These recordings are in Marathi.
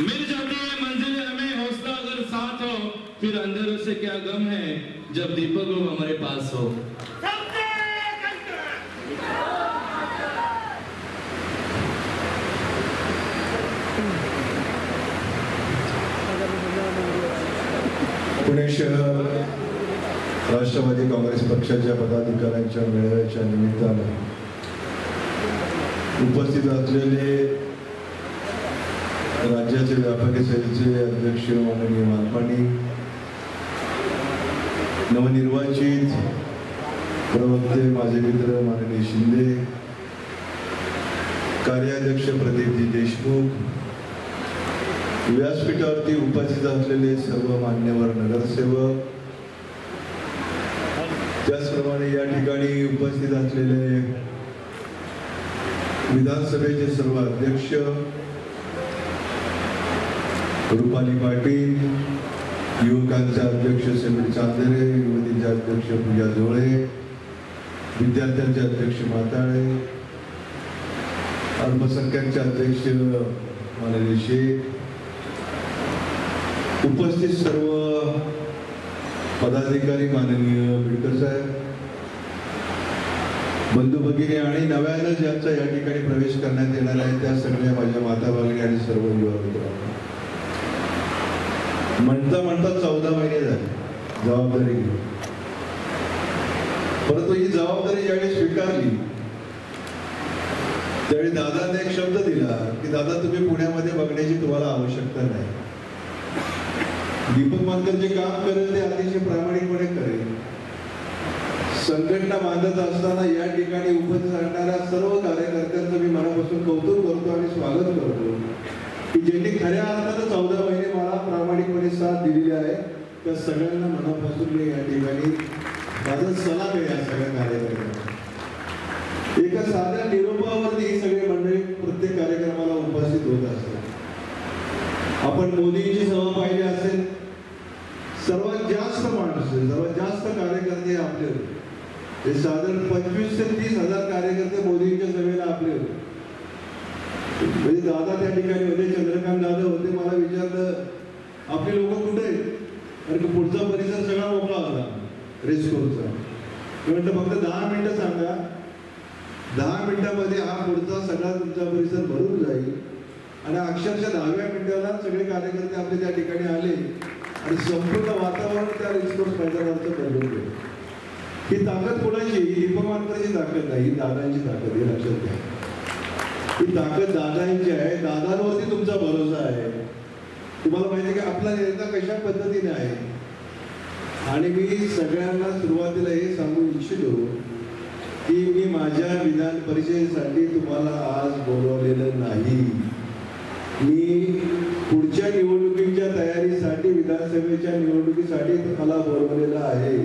मिल जाती है मंजिल हमें हौसला अगर साथ हो फिर अंधेरों से क्या गम है जब दीपक लोग हमारे पास हो। पुणे शहर राष्ट्रवादी काँग्रेस पक्षाच्या पदाधिकाऱ्यांच्या मेळाव्याच्या निमित्तानं उपस्थित असलेले राज्याचे व्यापारी सेलचे अध्यक्ष माननीय मालपाणी नवनिर्वाचित प्रवक्ते माझे मित्र माननीय शिंदे कार्याध्यक्ष प्रदीपजी देशमुख व्यासपीठावरती उपस्थित असलेले सर्व मान्यवर नगरसेवक त्याचप्रमाणे या ठिकाणी उपस्थित असलेले विधानसभेचे सर्व अध्यक्ष रुपाली पाटील युवकांचे अध्यक्ष समीर चांदरे युवतीचे अध्यक्ष पूजा जोळे विद्यार्थ्यांचे अध्यक्ष माताळे अल्पसंख्याकचे अध्यक्ष माननीय शेख उपस्थित सर्व पदाधिकारी माननीय बिडकर साहेब बंधू भगिनी आणि नव्यानं ज्यांचा या ठिकाणी प्रवेश करण्यात येणार आहे त्या सगळ्या माझ्या माता भगिनी आणि सर्व युवा मित्रांना. म्हणता म्हणता चौदा महिने झाले. जबाबदारी घेऊन. परंतु ही जबाबदारी ज्यावेळी स्वीकारली त्यावेळी दादाने एक शब्द दिला की दादा तुम्ही पुण्यामध्ये बघण्याची तुम्हाला आवश्यकता नाही. दीपक मानकर जे काम करेल ते अतिशय प्रामाणिकपणे करेल. संघटना बांधत असताना या ठिकाणी उपस्थित असणाऱ्या सर्व कार्यकर्त्यांचं मी मनापासून कौतुक करतो आणि स्वागत करतो की ज्यांनी खऱ्या त्या सगळ्यांना मनापासून मी या ठिकाणी माझा सलाम आहे या सगळ्या कार्यक्रमाला. एका साध्या निरोपावरती ही सगळी मंडळी प्रत्येक कार्यक्रमाला उपस्थित होत असतात. आपण मोदींची सभा पाहिली असेल सर्वात जास्त माणूस सर्वात जास्त कार्यकर्ते आपले होते हे साधारण पंचवीस ते तीस हजार कार्यकर्ते मोदींच्या सभेला आपले होते म्हणजे दादा त्या ठिकाणी होते चंद्रकांत दादा होते मला विचारलं आपली लोक कुठे आहेत? कारण की पुढचा परिसर सगळा मोकळा होता. रेस्कोरचा मी म्हटलं फक्त दहा मिनिटं सांगा. दहा मिनटामध्ये हा पुढचा सगळा तुमचा परिसर भरून जाईल. आणि अक्षरशः दहाव्या मिनिटाला सगळे कार्यकर्ते आपले त्या ठिकाणी आले आणि संपूर्ण वातावरण त्या रिस्पोर्ट मैदानाचं बदलून गेलं. ही ताकद कोणाची? ही दीपक ताकद नाही ही दादांची ताकद हे लक्षात घ्या. ही ताकद दादांची आहे. दादांवरती तुमचा भरोसा आहे. तुम्हाला माहिती आहे की आपला निर्णय कशा पद्धतीने आहे? आणि मी सगळ्यांना सुरुवातीला हे सांगू इच्छितो की मी माझ्या विधान परिषदेसाठी तुम्हाला आज बोलवलेलं नाही. मी पुढच्या निवडणुकीच्या तयारीसाठी विधानसभेच्या निवडणुकीसाठी मला बोलवलेलं आहे.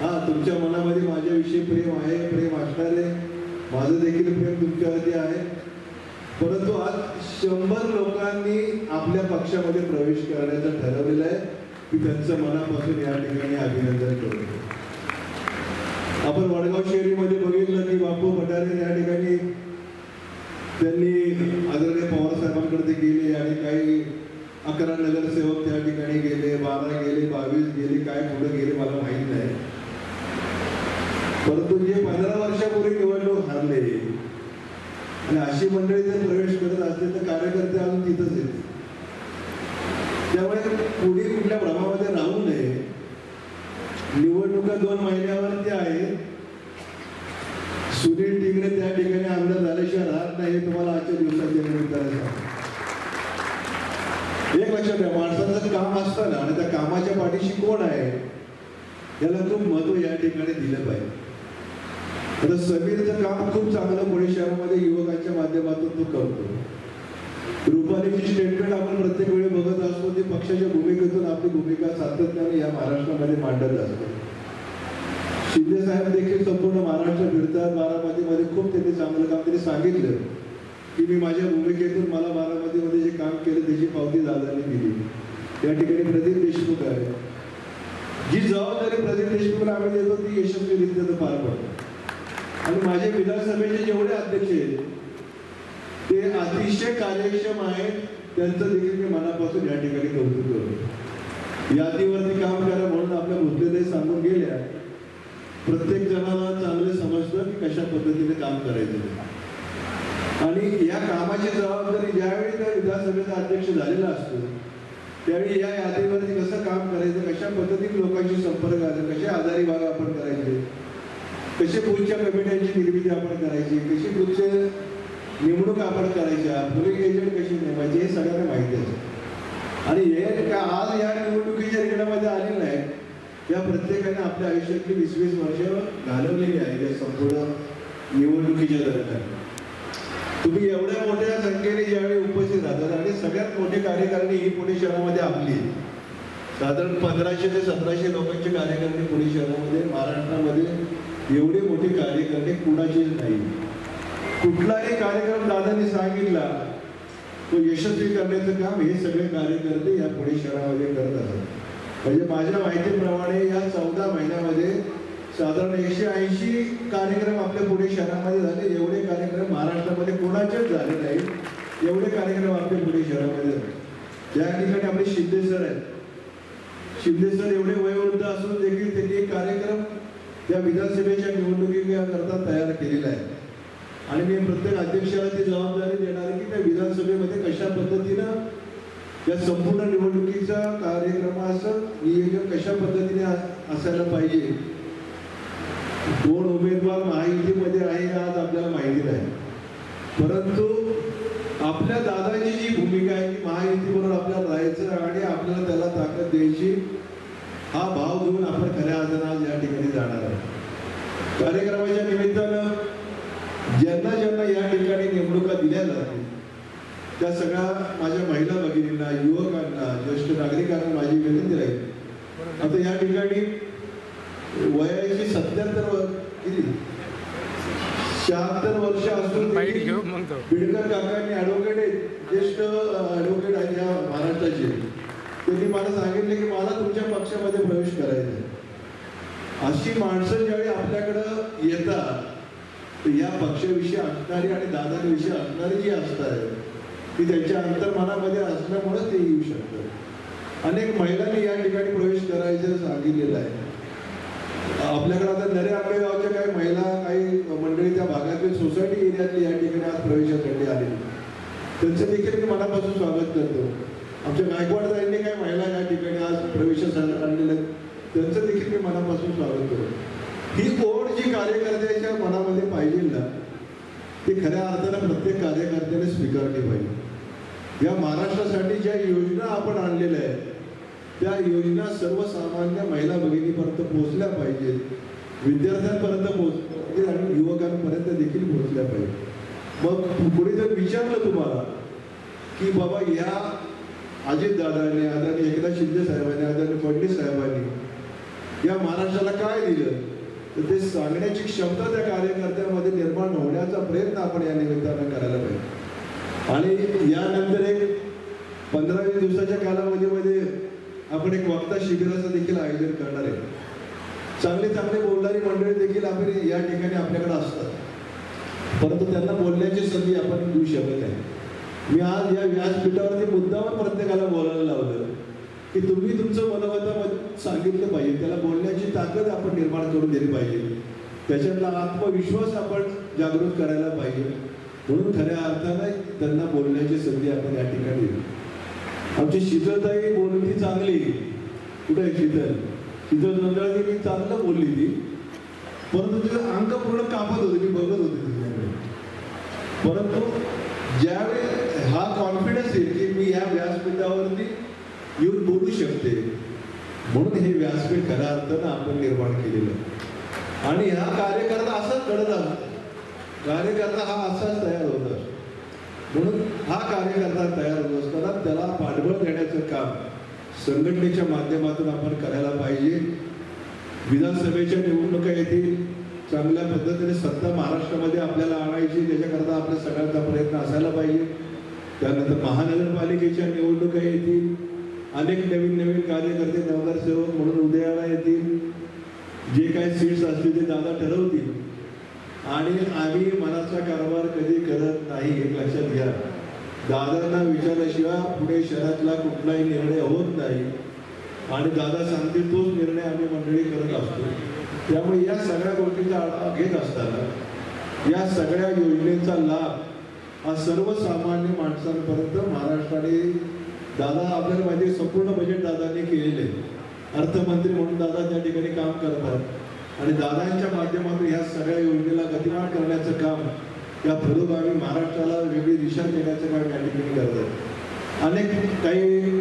हा तुमच्या मनामध्ये माझ्याविषयी प्रेम आहे प्रेम असणार. आहे माझं देखील प्रेम तुमच्यावरती आहे. परंतु आज शंभर लोकांनी आपल्या पक्षामध्ये प्रवेश करण्याचं ठरवलेलं आहे. की त्यांचं मनापासून या ठिकाणी अभिनंदन करतो. आपण वडगाव शहरीमध्ये बघितलं की बापू भटारे या ठिकाणी त्यांनी आदरणीय पवार साहेबांकडे गेले आणि काही अकरा नगरसेवक त्या ठिकाणी गेले बारा गेले बावीस गेले काय पुढे गेले मला माहीत नाही. परंतु जे पंधरा आणि अशी मंडळी जर प्रवेश करत असते तर कार्यकर्ते अजून तिथंच येते त्यामुळे पुढे कुठल्या प्रभावामध्ये राहू नये. निवडणुका दोन महिन्यावरती आहे सुनील टिंगरे त्या ठिकाणी आमदार झाल्याशिवाय राहत नाही हे तुम्हाला आजच्या दिवसाच्या निमित्ताने एक लक्षात घ्या माणसाचं काम असतं ना आणि त्या कामाच्या पाठीशी कोण आहे? याला खूप महत्त्व या ठिकाणी दिलं पाहिजे. आता समीरचं काम खूप चांगलं पुणे शहरामध्ये युवकांच्या माध्यमातून तो करतो. रुपालीची स्टेटमेंट आपण प्रत्येक वेळी बघत असतो ती पक्षाच्या भूमिकेतून आपली भूमिका सातत्याने या महाराष्ट्रामध्ये मांडत असतो. शिंदे साहेब देखील संपूर्ण महाराष्ट्र फिरतात. बारामतीमध्ये खूप त्यांनी चांगलं काम त्यांनी सांगितलं. की मी माझ्या भूमिकेतून मला बारामतीमध्ये जे काम केलं त्याची पावती दादाने दिली. या ठिकाणी प्रदीप देशमुख आहे जी जबाबदारी प्रदीप देशमुखला आम्ही देतो ती यशस्वीरित्या पार पडतो. आणि माझे विधानसभेचे जेवढे अध्यक्ष आहेत ते अतिशय कार्यक्षम आहेत त्यांचं देखील मी मनापासून या ठिकाणी कौतुक करतो. यादीवरती काम करा म्हणून आपल्या मुद्दे सांगून गेल्या. प्रत्येक जणाला चांगलं समजतं की कशा पद्धतीने काम करायचं. आणि या कामाची जबाबदारी ज्यावेळी त्या विधानसभेचा अध्यक्ष झालेला असतो त्यावेळी या यादीवरती कसं काम करायचं कशा पद्धतीने लोकांशी संपर्क आला कसे आजारी भाग आपण करायचे कसे पुढच्या कमिट्यांची निर्मिती आपण करायची कशी पुढचे निवडणूक आपण करायच्या पुढील एजंट कशी नेमायची हे सगळ्यांना माहिती आहे. आणि हे का आज या निवडणुकीच्या रिकडामध्ये आलेलं आहे या प्रत्येकाने आपल्या आयुष्यातली वीस वीस वर्ष घालवलेली आहे या संपूर्ण निवडणुकीच्या दरम्यान. तुम्ही एवढ्या मोठ्या संख्येने ज्यावेळी उपस्थित राहतात आणि सगळ्यात मोठी कार्यकारिणी ही पुणे शहरामध्ये आपली साधारण पंधराशे ते सतराशे लोकांची कार्यकारिणी पुणे शहरामध्ये महाराष्ट्रामध्ये एवढे मोठे कार्य करणे कुणाचेच नाही. कुठलाही कार्यक्रम दादाने सांगितला तो यशस्वी करण्याचं काम हे सगळे कार्यकर्ते या पुणे शहरामध्ये करत असतात म्हणजे माझ्या माहितीप्रमाणे या चौदा महिन्यामध्ये साधारण एकशे ऐंशी कार्यक्रम आपल्या पुणे शहरामध्ये झाले. एवढे कार्यक्रम महाराष्ट्रामध्ये कोणाचेच झाले नाही. एवढे कार्यक्रम आपल्या पुणे शहरामध्ये झाले. त्या ठिकाणी आपले शिंदे सर आहेत. शिंदे सर एवढे वयोवृद्ध असून देखील त्यांनी एक कार्यक्रम या विधानसभेच्या निवडणुकीकरता तयार केलेला आहे आणि मी प्रत्येक अध्यक्षाला ती जबाबदारी देणार आहे की त्या विधानसभेमध्ये कशा पद्धतीनं या संपूर्ण निवडणुकीचा कार्यक्रमाचं नियोजन कशा पद्धतीने असायला पाहिजे. दोन उमेदवार महायुतीमध्ये आहे आज आपल्याला माहिती नाही. परंतु आपल्या दादाची जी भूमिका आहे की महायुतीबरोबर आपल्याला राहायचं आणि आपल्याला त्याला ताकद द्यायची हा भाव घेऊन आपण खऱ्या अर्थानं आज या ठिकाणी जाणार आहे कार्यक्रमाच्या निमित्तानं ज्यांना ज्यांना या ठिकाणी नेमणुका दिल्या जातील त्या सगळ्या माझ्या महिला भगिनींना युवकांना ज्येष्ठ नागरिकांना माझी विनंती राहील. आता या ठिकाणी वयाची सत्याहत्तर किती? शहात्तर वर्ष असून बिडकर काकांनी ऍडव्होकेट आहेत ज्येष्ठ ऍडव्होकेट आहेत या महाराष्ट्राचे त्यांनी मला सांगितले की मला तुमच्या पक्षामध्ये प्रवेश करायचा आहे अशी माणसं ज्यावेळी आपल्याकडं येतात या पक्षाविषयी असणारी आणि दादांविषयी असणारी जी असतात ती त्यांच्या अंतर्मनामध्ये असल्यामुळे ते येऊ शकतात. अनेक महिलांनी या ठिकाणी प्रवेश करायचं सांगितलेलं आहे. आपल्याकडे आता नरे आंबेगावच्या काही महिला काही मंडळी त्या भागातील सोसायटी एरियातली या ठिकाणी आज प्रवेशासाठी आलेली त्यांचं देखील मी मनापासून स्वागत करतो. आमच्या गायकवाड ताईंनी काही महिला या ठिकाणी आज प्रवेशासाठी आणलेल्या आहेत. त्यांचं देखील मी मनापासून स्वागत करतो ही ओढ जी कार्यकर्त्याच्या मनामध्ये पाहिजे ना ती खऱ्या अर्थानं प्रत्येक कार्यकर्त्याने स्वीकारली पाहिजे. या महाराष्ट्रासाठी ज्या योजना आपण आणलेल्या आहेत त्या योजना सर्वसामान्य महिला भगिनीपर्यंत पोहोचल्या पाहिजेत. विद्यार्थ्यांपर्यंत पोहोचल्या आणि युवकांपर्यंत देखील पोहोचल्या पाहिजेत. मग पुढे जर विचारलं तुम्हाला की बाबा या अजितदादांनी आदरणीय एकनाथ शिंदे साहेबांनी आदरणीय फडणीस साहेबांनी या महाराष्ट्राला काय दिलं? तर ते सांगण्याची क्षमता त्या कार्यकर्त्यांमध्ये निर्माण होण्याचा प्रयत्न आपण या निमित्तानं करायला पाहिजे. आणि यानंतर एक पंधरा वीस दिवसाच्या कालावधीमध्ये आपण एक वक्ता शिबिराचं देखील आयोजन करणार आहे. चांगले चांगले बोलणारी मंडळी देखील आपण या ठिकाणी आपल्याकडे असतात. परंतु त्यांना बोलण्याची संधी आपण देऊ शकत नाही. मी आज या व्यासपीठावरती मुद्दावर प्रत्येकाला बोलायला लावलं. की तुम्ही तुमचं मनोगत सांगितलं पाहिजे. त्याला बोलण्याची ताकद आपण निर्माण करून दिली पाहिजे. त्याच्यातला आत्मविश्वास आपण जागृत करायला पाहिजे. म्हणून खऱ्या अर्थानं त्यांना बोलण्याची संधी आपण या ठिकाणी आमची शीतलताई बोलली ती चांगली. कुठे आहे शीतल? शीतल नंदळाची मी चांगलं बोलली ती. परंतु तिचं अंक पूर्ण कापत होते. मी बघत होते तिच्याकडे. परंतु ज्यावेळी हा कॉन्फिडन्स येईल की मी या व्यासपीठावरती येऊन बोलू शकते. म्हणून हे व्यासपीठ खऱ्या अर्थानं आपण निर्माण केलेलं आणि हा कार्यकर्ता असाच घडत असतो कार्यकर्ता हा असाच तयार होत असतो. म्हणून हा कार्यकर्ता तयार होत असताना त्याला पाठबळ देण्याचं काम संघटनेच्या माध्यमातून आपण करायला पाहिजे. विधानसभेच्या निवडणुका येतील. चांगल्या पद्धतीने सत्ता महाराष्ट्रामध्ये आपल्याला आणायची. त्याच्याकरता आपल्या सगळ्यांचा प्रयत्न असायला पाहिजे. त्यानंतर महानगरपालिकेच्या निवडणुका येतील. अनेक नवीन नवीन कार्यकर्ते नगरसेवक म्हणून उदयाला येतील. जे काही सीट्स असतील ते दादा ठरवतील. आणि आम्ही मनाचा कारभार कधी करत नाही हे लक्षात घ्या. दादांना विचारल्याशिवाय पुणे शहरातला कुठलाही निर्णय होत नाही. आणि दादा सांगतील तोच निर्णय आम्ही मंडळी करत असतो. त्यामुळे या सगळ्या गोष्टीचा आढावा घेत असताना या सगळ्या योजनेचा लाभ हा सर्वसामान्य माणसांपर्यंत महाराष्ट्राने दादा आपल्याला माहिती संपूर्ण बजेट दादाने केलेले अर्थमंत्री म्हणून दादा त्या ठिकाणी काम करतात आणि दादांच्या माध्यमातून ह्या सगळ्या योजनेला गतिमान करण्याचं काम या पुरोगामी महाराष्ट्राला वेगळी दिशा देण्याचं काम या ठिकाणी करतात अनेक काही